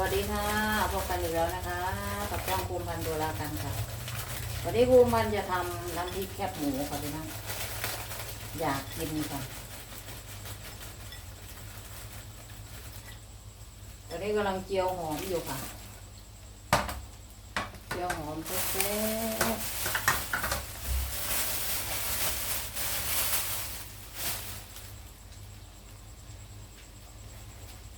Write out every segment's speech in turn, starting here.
วัสดีค่ะพบกันอีกแล้วนะคะ กับช่องภูมิพันธ์ดูแลกันค่ะ วันนี้ภูมิพันธ์จะทำน้ำพริกแคบหมูค่ะพี่น้องอยากกินค่ะตอนนี้กำลังเจียวหอมอยู่ค่ะ เจียวหอมแซ่บๆ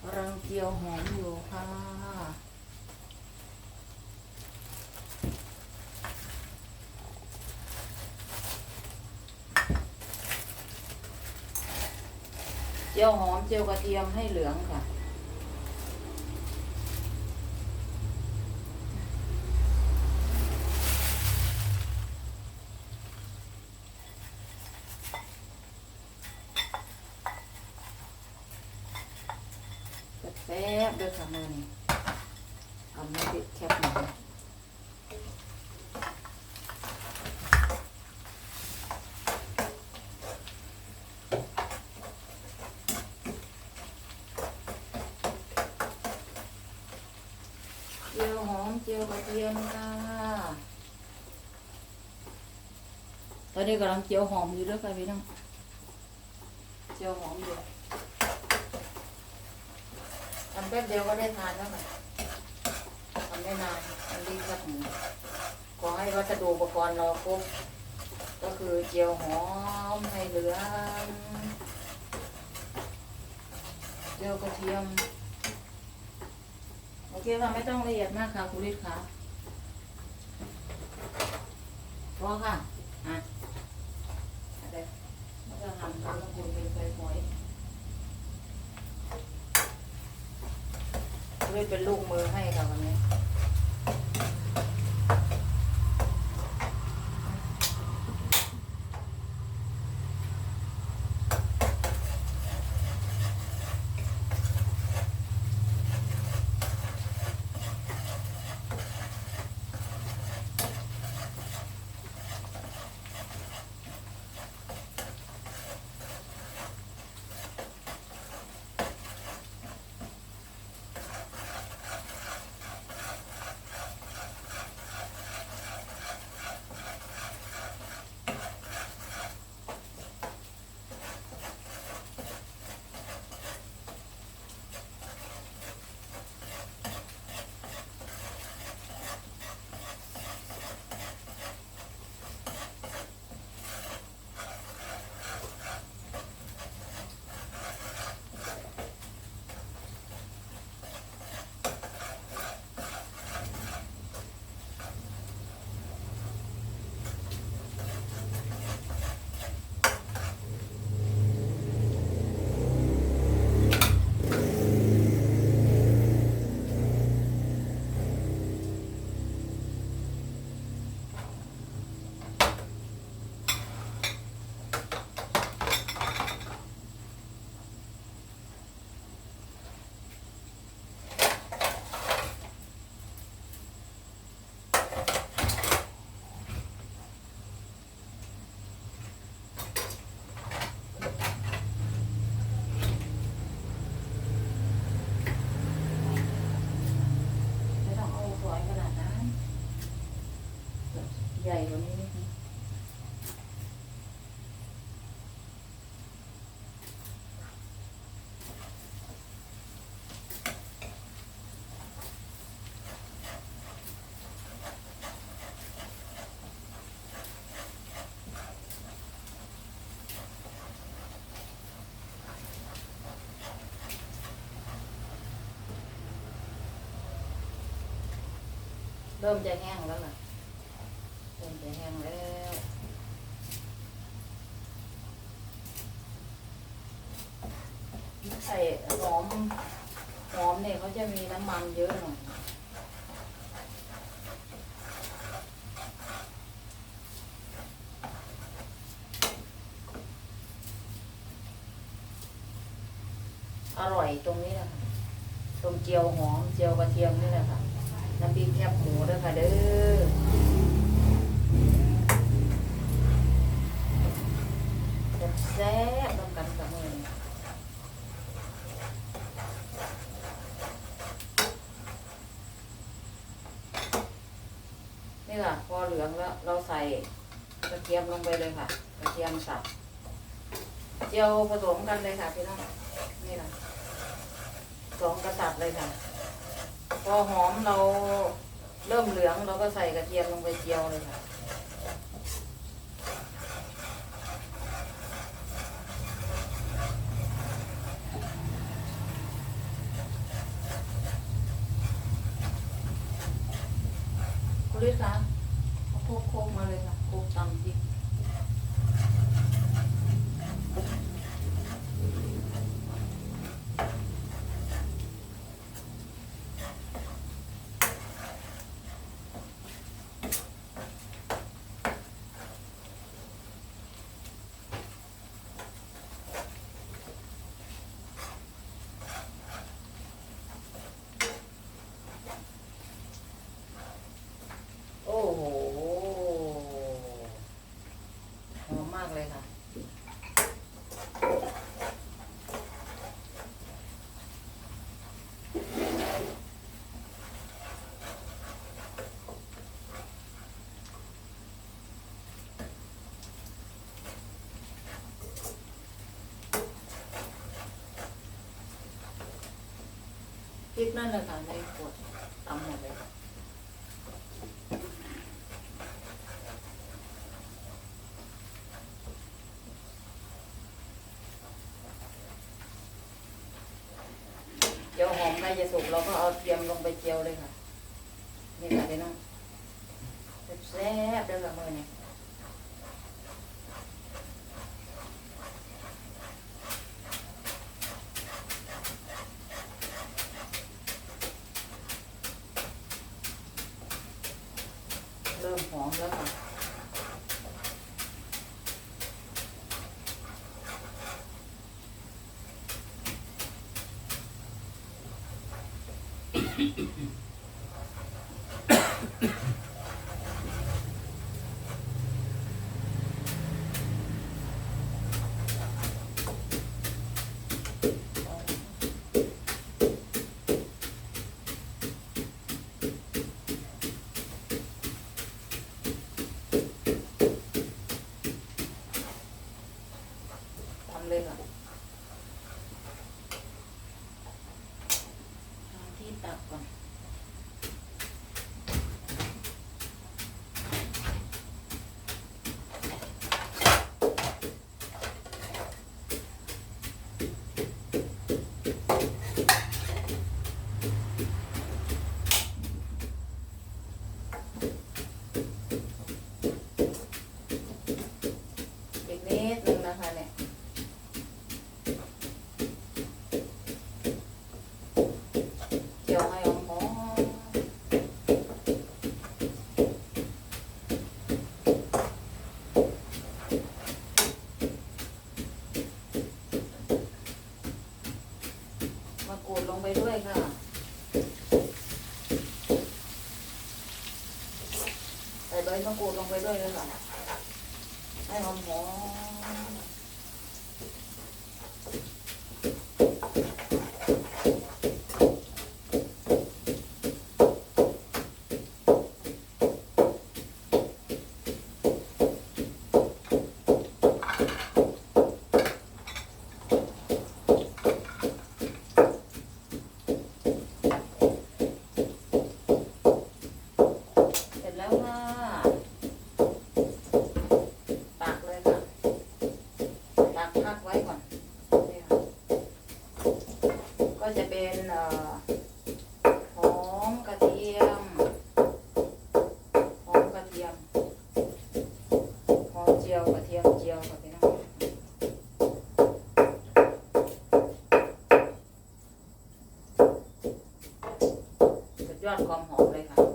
กำลังเจียวหอมอยู่ค่ะ เจียวหอมเจียวกระเทียมให้เหลืองค่ะ แซ่บๆ ด้วยค่ะมือนี้เอาไม่ติดแคบหมูเจียวหอมเจียวกระเทียมค่ะตอนนี้กำลังเจียวหอมอยู่ด้วยค่ะพี่น้องเจียวหอมอยู่ แป๊บเดียวก็ได้ทานแล้วค่ะทำได้นานมันรีบครับหมูขอให้วัสดุอุปกรณ์เราครบก็คือเจียวหอมให้เหลืองเจียวกระเทียม โอเคค่ะไม่ต้องละเอียดมากค่ะคุณฤทธิ์ค่ะพอค่ะอะอะไรแล้วก็ทำแล้วก็คุณเป็นไฟฝอย ด้วยเป็นลูกมือให้ค่ะวันนี้ เริ่มจะแห้งแล้วล่ะเริ่มจะแห้งแล้วใส่หอมหอมเนี่ยเขาจะมีน้ำมันเยอะหน่อยอร่อยตรงนี้แหละคะตรงเจียวหอมเจียวกระเทียมนี่แหละค่ะ น้ำพริกแคบหมูด้วยค่ะเด้อแซ่บๆต้องกันกับมือนี่ค่ะพอเหลืองแล้วเราใส่กระเทียมลงไปเลยค่ะ กระเทียมสับเจียวผสมกันเลยค่ะพี่น้องนี่ค่ะสองกระสับเลยค่ะ พอหอมเราเริ่มเหลืองเราก็ใส่กระเทียมลงไปเจียวเลยค่ะคุณลิศคะเอาโคกโคกมาเลยค่ะโคกตำพริก โอ้โห หอมมากเลยค่ะ พริกนั่นแหละค่ะในขวดตำหมดเลย เจียวหอมใกล้จะสุกเราก็เอาเทียมลงไปเจียวเลยค่ะ นี่ค่ะพี่น้องแซ่บๆเด้อค่ะมือนี่เริ่ม หอมแล้วค่ะ ทำเลยค่ะหาที่ตักก่อน อีกนิดนึงนะคะเนี่ย เจียวให้หอมหอมมากรูดลงไปด้วยค่ะ ใส่ใบมะกรูด ยอดความหอมเลยค่ะ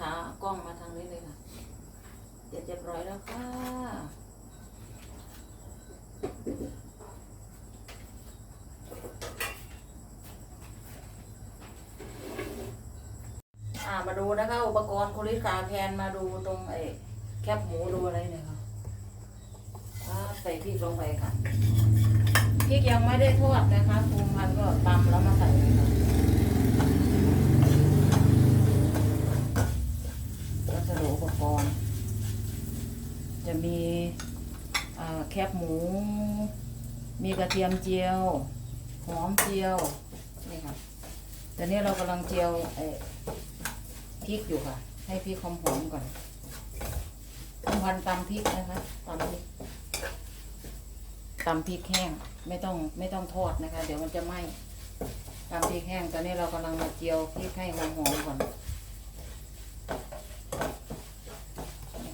ขากล้องมาทางนี้เลยค่ะเสร็จเรียบร้อยแล้วค่ะอ่ามาดูนะคะ อุปกรณ์คุณลิขาแพนมาดูตรงไอ้แคบหมูดูอะไรเนี่ยค่ะอ่าใส่พริกลงไปค่ะพริกยังไม่ได้ทอดนะคะภูมิพันก็ตำแล้วมาใส่เลยค่ะ สดุอุปกรณ์ จะมีแคบหมู มีกระเทียมเจียว หอมเจียว นี่ค่ะแต่นี่เรากำลังเจียวพริกอยู่ค่ะ ให้พริกหอมๆก่อนต้องพันตำพริกนะคะตำพริกตำพริกแห้ง ไม่ต้องไม่ต้องทอดนะคะ เดี๋ยวมันจะไหม้ตำพริกแห้ง ตอนนี้เรากำลังมาเจียวพริกให้หอมๆก่อน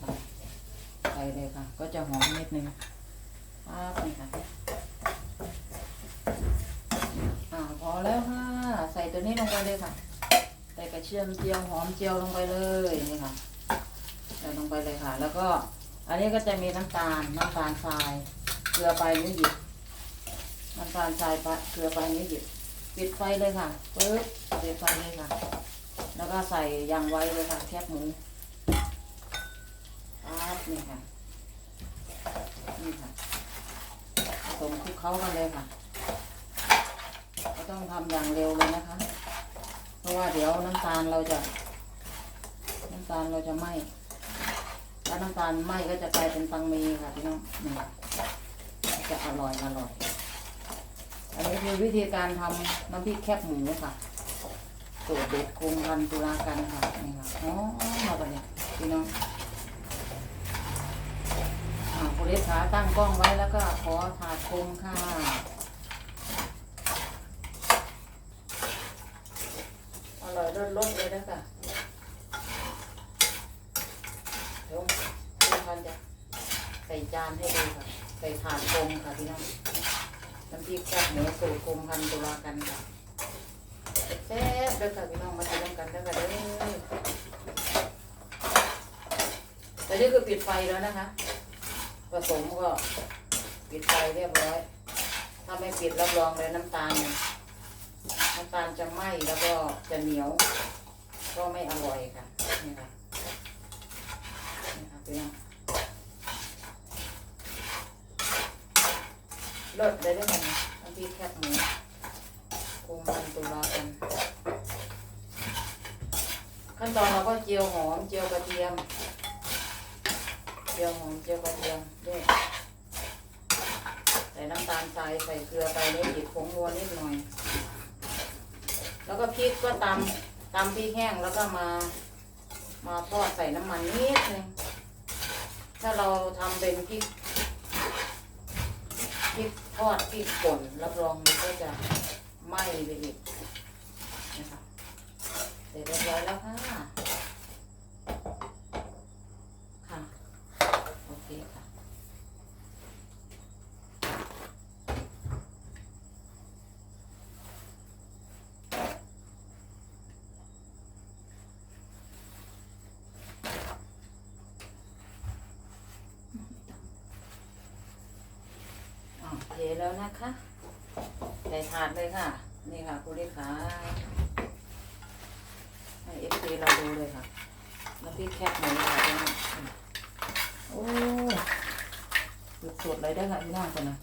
ค่ะใส่เลยค่ะ ก็ จะหอมนิดนึงป้าบนี่ค่ะอ่าพอแล้วค่ะ ใส่ตัวนี้ลงไปเลยค่ะ ใส่กระเทียมเจียวหอมเจียวลงไปเลยนี่ค่ะใส่ลงไปเลยค่ะ แล้วก็อันนี้ก็จะมีน้ำตาลน้ำตาลทราย เกลือไปนี่หยิบน้ำตาลทรายปเกลือไปนี่หยิบปิดไฟเลยค่ะปึ๊บปิดไฟเลยค่ะ แล้วก็ใส่ยางไว้เลยค่ะ แคบหมูปั๊บนี่ค่ะ นี่ค่ะผสมคลุกเคล้ากันเลยค่ะ ก็ต้องทำอย่างเร็วเลยนะคะ เพราะว่าเดี๋ยวน้ำตาลเราจะ น้ำตาลเราจะไหม้ถ้าน้ำตาลไหม้ก็จะกลายเป็นตังเมค่ะพี่น้องนี่จะอร่อยอร่อย อันนี้คือวิธีการทำน้ำพริกแคบหมูค่ะสูตรเด็ดคงพันตุลากันค่ะนี่ค่ะอ๋อมาไปเลยพี่น้อง เลขาตั้งกล้องไว้แล้วก็ขอถาดคงค่ะ อร่อยรสๆเลยนะคะเดี๋ยวพี่พันจะใส่จานให้ดูค่ะ ใส่ถาดกลมค่ะพี่น้องน้ำพริกแซ่บหมูสูตรกลมพันตุลากันค่ะแซ่บเด้อค่ะพี่น้องมาทำกันเด้อค่ะเด้อแต่นี่คือปิดไฟแล้วนะคะ สมก็ปิดไฟเรียบร้อย ถ้าไม่ปิดรับรองเลยน้ำตาลเนี่ยน้ำตาลจะไหม้แล้วก็จะเหนียว ก็ไม่อร่อยค่ะนี่ค่ะนี่ค่ะเพื่อนเลิศเลยด้ไหมน้ำพริกแคบหมูคุมมันตุลากัน ขั้นตอนเราก็เจียวหอมเจียวกระเทียม เจียวหอมเจียวกระเทียมด้วยใส่น้ำตาลทรายใส่เกลือไปนิดหยิบผงนัวนิดหน่อย แล้วก็พริกก็ตำตำพริกแห้งแล้วก็มา มาทอดใส่น้ำมันนิดนึงถ้าเราทำเป็นพริกพริกทอดพริกป่นรับรองมันก็จะไหม้ไปอีกนะคะเสร็จเรียบร้อยแล้วค่ะ โอเคค่ะ อะเท แล้วนะคะใส่ถาดเลยค่ะ นี่ค่ะคุณเลขาให้เอฟซีเราดูเลยค่ะน้ำพริกแคบหมูค่ะพี่น้องอืมโอ้สุดๆเลยได้ค่ะพี่น้องคนนะ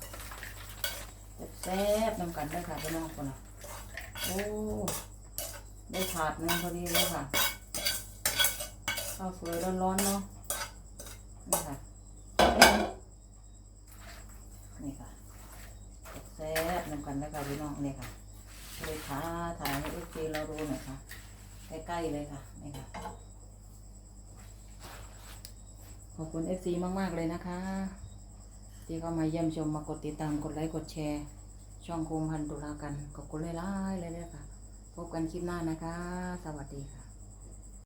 แซ่บๆนำกันได้ค่ะพี่น้องคนนะโอ้ได้ถาดหนึงพอดีเลยค่ะข้าวสวยร้อนๆเนาะนี่ค่ะ นี่ ค่ะแซ่น้องเนี่ยค่ะเลยขาถ่ายให้เอฟซีเราดูหน่อยค่ะ ใกล้ๆเลยค่ะนี่ค่ะ ขอบคุณเอฟซีมากๆเลยนะคะ ที่เข้ามาเยี่ยมชมมากดติดตามกดไลค์กดแชร์ ช่องโคมพันตุลากันขอบคุณเลายๆเลยเลยค่ะ พบกันคลิปหน้านะคะ สวัสดีค่ะ